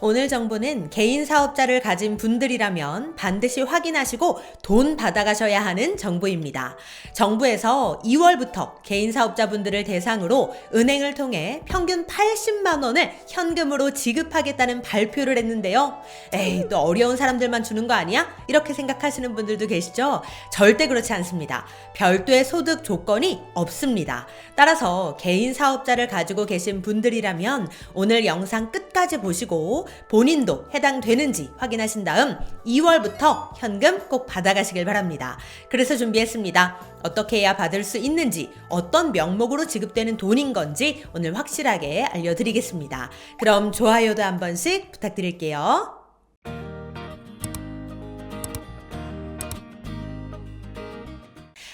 오늘 정보는 개인 사업자를 가진 분들이라면 반드시 확인하시고 돈 받아가셔야 하는 정보입니다. 정부에서 2월부터 개인 사업자분들을 대상으로 은행을 통해 평균 80만 원을 현금으로 지급하겠다는 발표를 했는데요. 에이, 또 어려운 사람들만 주는 거 아니야? 이렇게 생각하시는 분들도 계시죠? 절대 그렇지 않습니다. 별도의 소득 조건이 없습니다. 따라서 개인 사업자를 가지고 계신 분들이라면 오늘 영상 끝까지 보시고 본인도 해당되는지 확인하신 다음 2월부터 현금 꼭 받아가시길 바랍니다. 그래서 준비했습니다. 어떻게 해야 받을 수 있는지, 어떤 명목으로 지급되는 돈인 건지 오늘 확실하게 알려드리겠습니다. 그럼 좋아요도 한 번씩 부탁드릴게요.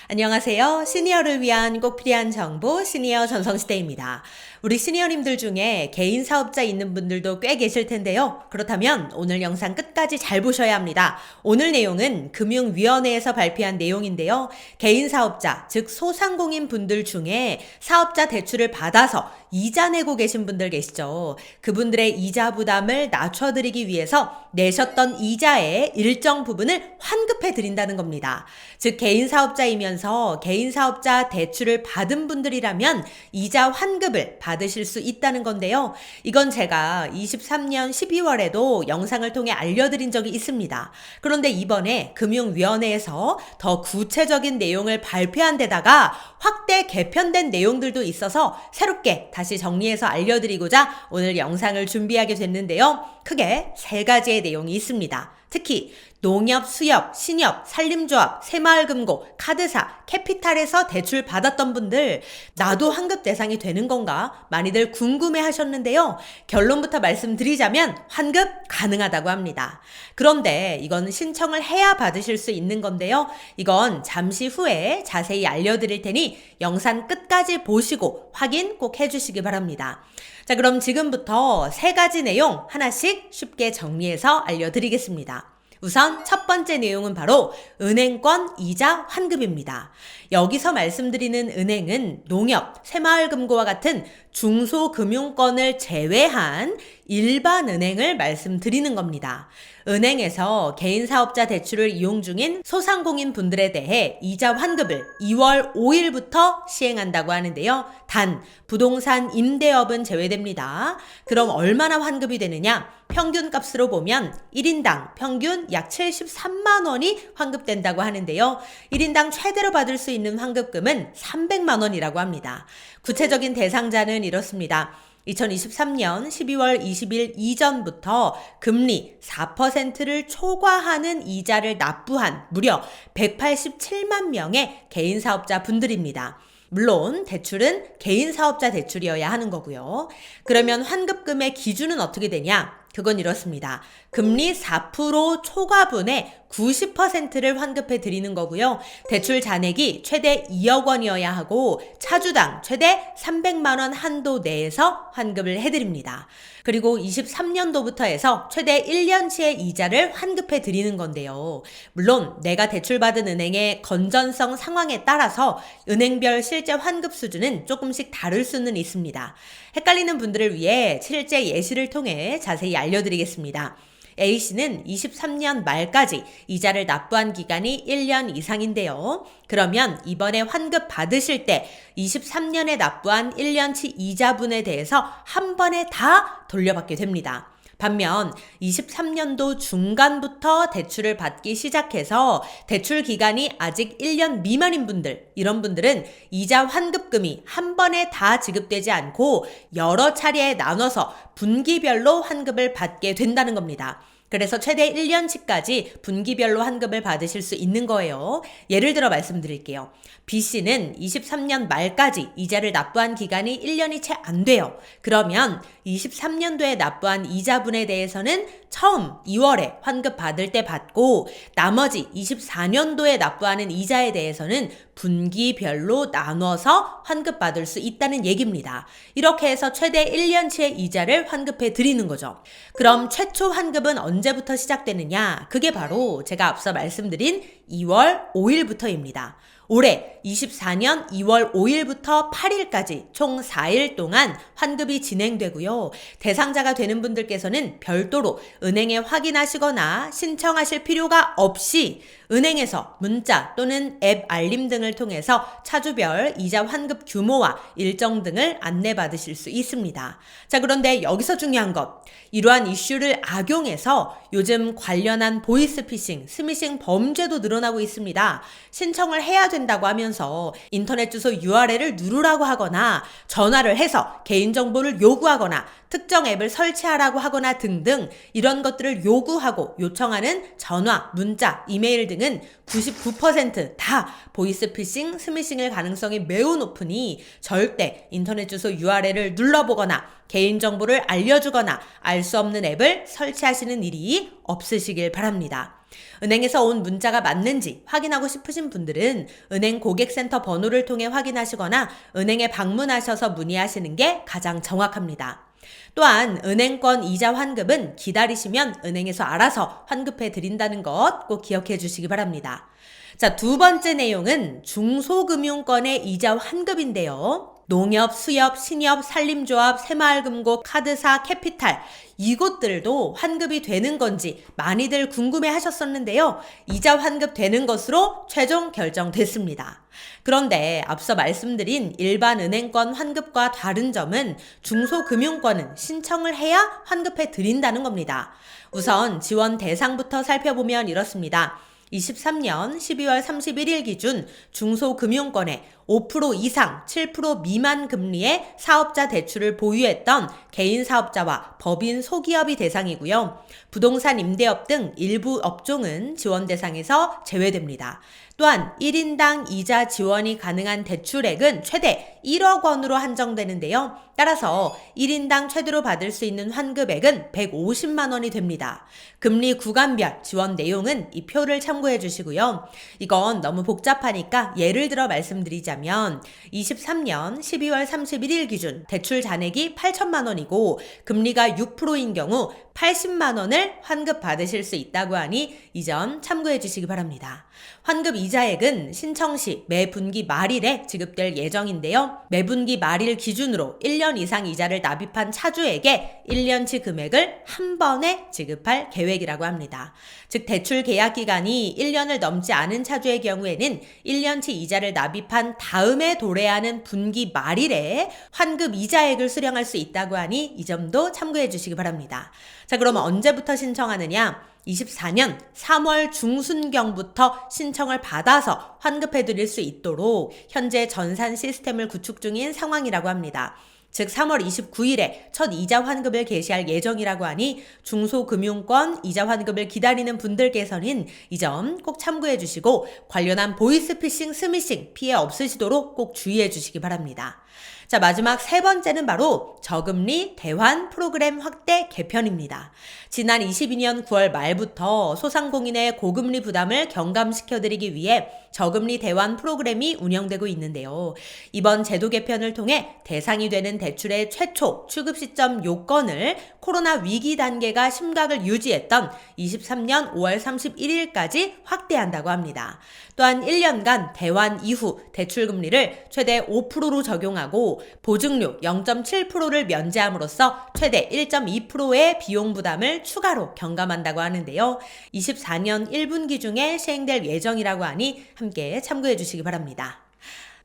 안녕하세요. 시니어를 위한 꼭 필요한 정보 시니어 전성시대입니다. 우리 시니어님들 중에 개인 사업자 있는 분들도 꽤 계실 텐데요. 그렇다면 오늘 영상 끝까지 잘 보셔야 합니다. 오늘 내용은 금융위원회에서 발표한 내용인데요. 개인 사업자, 즉 소상공인 분들 중에 사업자 대출을 받아서 이자 내고 계신 분들 계시죠. 그분들의 이자 부담을 낮춰드리기 위해서 내셨던 이자의 일정 부분을 환급해 드린다는 겁니다. 즉, 개인 사업자이면서 개인 사업자 대출을 받은 분들이라면 이자 환급을 받 으실 수 있다는 건데요. 이건 제가 23년 12월에도 영상을 통해 알려드린 적이 있습니다. 그런데 이번에 금융위원회에서 더 구체적인 내용을 발표한 데다가 확대 개편된 내용들도 있어서 새롭게 다시 정리해서 알려드리고자 오늘 영상을 준비하게 됐는데요. 크게 세 가지의 내용이 있습니다. 특히 농협, 수협, 신협, 산림조합, 새마을금고, 카드사, 캐피탈에서 대출 받았던 분들 나도 환급 대상이 되는 건가 많이들 궁금해 하셨는데요. 결론부터 말씀드리자면 환급 가능하다고 합니다. 그런데 이건 신청을 해야 받으실 수 있는 건데요. 이건 잠시 후에 자세히 알려드릴 테니 영상 끝까지 보시고 확인 꼭 해주시기 바랍니다. 자, 그럼 지금부터 세 가지 내용 하나씩 쉽게 정리해서 알려드리겠습니다. 우선 첫 번째 내용은 바로 은행권 이자 환급입니다. 여기서 말씀드리는 은행은 농협, 새마을금고와 같은 중소금융권을 제외한 일반 은행을 말씀드리는 겁니다. 은행에서 개인 사업자 대출을 이용 중인 소상공인 분들에 대해 이자 환급을 2월 5일부터 시행한다고 하는데요. 단 부동산 임대업은 제외됩니다. 그럼 얼마나 환급이 되느냐? 평균 값으로 보면 1인당 평균 약 73만 원이 환급된다고 하는데요. 1인당 최대로 받을 수 있는 환급금은 300만 원이라고 합니다. 구체적인 대상자는 이렇습니다. 2023년 12월 20일 이전부터 금리 4%를 초과하는 이자를 납부한 무려 187만 명의 개인 사업자 분들입니다. 물론 대출은 개인 사업자 대출이어야 하는 거고요. 그러면 환급금의 기준은 어떻게 되냐? 그건 이렇습니다. 금리 4% 초과분의 90%를 환급해 드리는 거고요. 대출 잔액이 최대 2억 원이어야 하고 차주당 최대 300만 원 한도 내에서 환급을 해 드립니다. 그리고 23년도부터 해서 최대 1년치의 이자를 환급해 드리는 건데요. 물론 내가 대출받은 은행의 건전성 상황에 따라서 은행별 실제 환급 수준은 조금씩 다를 수는 있습니다. 헷갈리는 분들을 위해 실제 예시를 통해 자세히 알려드리겠습니다. A씨는 23년 말까지 이자를 납부한 기간이 1년 이상인데요. 그러면 이번에 환급 받으실 때 23년에 납부한 1년치 이자분에 대해서 한 번에 다 돌려받게 됩니다. 반면 23년도 중간부터 대출을 받기 시작해서 대출 기간이 아직 1년 미만인 분들, 이런 분들은 이자 환급금이 한 번에 다 지급되지 않고 여러 차례에 나눠서 분기별로 환급을 받게 된다는 겁니다. 그래서 최대 1년치까지 분기별로 환급을 받으실 수 있는 거예요. 예를 들어 말씀드릴게요. B씨는 23년 말까지 이자를 납부한 기간이 1년이 채 안 돼요. 그러면 23년도에 납부한 이자분에 대해서는 처음 2월에 환급 받을 때 받고 나머지 24년도에 납부하는 이자에 대해서는 분기별로 나눠서 환급 받을 수 있다는 얘기입니다. 이렇게 해서 최대 1년치의 이자를 환급해 드리는 거죠. 그럼 최초 환급은 언제부터 시작되느냐? 그게 바로 제가 앞서 말씀드린 2월 5일부터입니다. 올해 24년 2월 5일부터 8일까지 총 4일 동안 환급이 진행되고요. 대상자가 되는 분들께서는 별도로 은행에 확인하시거나 신청하실 필요가 없이 은행에서 문자 또는 앱 알림 등을 통해서 차주별 이자 환급 규모와 일정 등을 안내받으실 수 있습니다. 자, 그런데 여기서 중요한 것. 이러한 이슈를 악용해서 요즘 관련한 보이스피싱, 스미싱 범죄도 늘어나고 있습니다. 신청을 해야 된다고 하면서 인터넷 주소 URL을 누르라고 하거나 전화를 해서 개인정보를 요구하거나 특정 앱을 설치하라고 하거나 등등 이런 것들을 요구하고 요청하는 전화, 문자, 이메일 등은 99%다 보이스피싱, 스미싱일 가능성이 매우 높으니 절대 인터넷 주소 URL을 눌러보거나 개인정보를 알려주거나 알 수 없는 앱을 설치하시는 일이 없으시길 바랍니다. 은행에서 온 문자가 맞는지 확인하고 싶으신 분들은 은행 고객센터 번호를 통해 확인하시거나 은행에 방문하셔서 문의하시는 게 가장 정확합니다. 또한 은행권 이자 환급은 기다리시면 은행에서 알아서 환급해 드린다는 것 꼭 기억해 주시기 바랍니다. 자, 두 번째 내용은 중소금융권의 이자 환급인데요. 농협, 수협, 신협, 산림조합, 새마을금고, 카드사, 캐피탈 이곳들도 환급이 되는 건지 많이들 궁금해 하셨었는데요. 이자 환급 되는 것으로 최종 결정됐습니다. 그런데 앞서 말씀드린 일반 은행권 환급과 다른 점은 중소금융권은 신청을 해야 환급해 드린다는 겁니다. 우선 지원 대상부터 살펴보면 이렇습니다. 23년 12월 31일 기준 중소금융권에 5% 이상 7% 미만 금리의 사업자 대출을 보유했던 개인 사업자와 법인 소기업이 대상이고요. 부동산 임대업 등 일부 업종은 지원 대상에서 제외됩니다. 또한 1인당 이자 지원이 가능한 대출액은 최대 1억 원으로 한정되는데요. 따라서 1인당 최대로 받을 수 있는 환급액은 150만 원이 됩니다. 금리 구간별 지원 내용은 이 표를 참고해 주시고요. 이건 너무 복잡하니까 예를 들어 말씀드리자면 23년 12월 31일 기준 대출 잔액이 8천만 원이고 금리가 6%인 경우 80만 원을 환급 받으실 수 있다고 하니 이 점 참고해 주시기 바랍니다. 환급 이자액은 신청 시 매 분기 말일에 지급될 예정인데요. 매 분기 말일 기준으로 1년 이상 이자를 납입한 차주에게 1년치 금액을 한 번에 지급할 계획이라고 합니다. 즉 대출 계약 기간이 1년을 넘지 않은 차주의 경우에는 1년치 이자를 납입한 다음에 도래하는 분기 말일에 환급 이자액을 수령할 수 있다고 하니 이 점도 참고해 주시기 바랍니다. 자, 그럼 언제부터 신청하느냐? 24년 3월 중순경부터 신청을 받아서 환급해 드릴 수 있도록 현재 전산 시스템을 구축 중인 상황이라고 합니다. 즉 3월 29일에 첫 이자 환급을 개시할 예정이라고 하니 중소금융권 이자 환급을 기다리는 분들께서는 이 점 꼭 참고해 주시고 관련한 보이스피싱, 스미싱 피해 없으시도록 꼭 주의해 주시기 바랍니다. 자, 마지막 세 번째는 바로 저금리 대환 프로그램 확대 개편입니다. 지난 22년 9월 말부터 소상공인의 고금리 부담을 경감시켜드리기 위해 저금리 대환 프로그램이 운영되고 있는데요. 이번 제도 개편을 통해 대상이 되는 대출의 최초 취급 시점 요건을 코로나 위기 단계가 심각을 유지했던 23년 5월 31일까지 확대한다고 합니다. 또한 1년간 대환 이후 대출 금리를 최대 5%로 적용 하고 보증료 0.7%를 면제함으로써 최대 1.2%의 비용 부담을 추가로 경감한다고 하는데요. 24년 1분기 중에 시행될 예정이라고 하니 함께 참고해 주시기 바랍니다.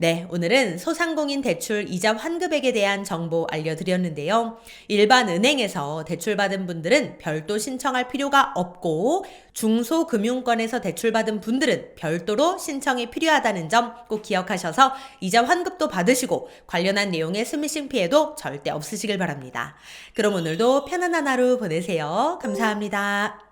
네, 오늘은 소상공인 대출 이자 환급액에 대한 정보 알려드렸는데요. 일반 은행에서 대출받은 분들은 별도 신청할 필요가 없고 중소금융권에서 대출받은 분들은 별도로 신청이 필요하다는 점 꼭 기억하셔서 이자 환급도 받으시고 관련한 내용의 스미싱 피해도 절대 없으시길 바랍니다. 그럼 오늘도 편안한 하루 보내세요. 감사합니다.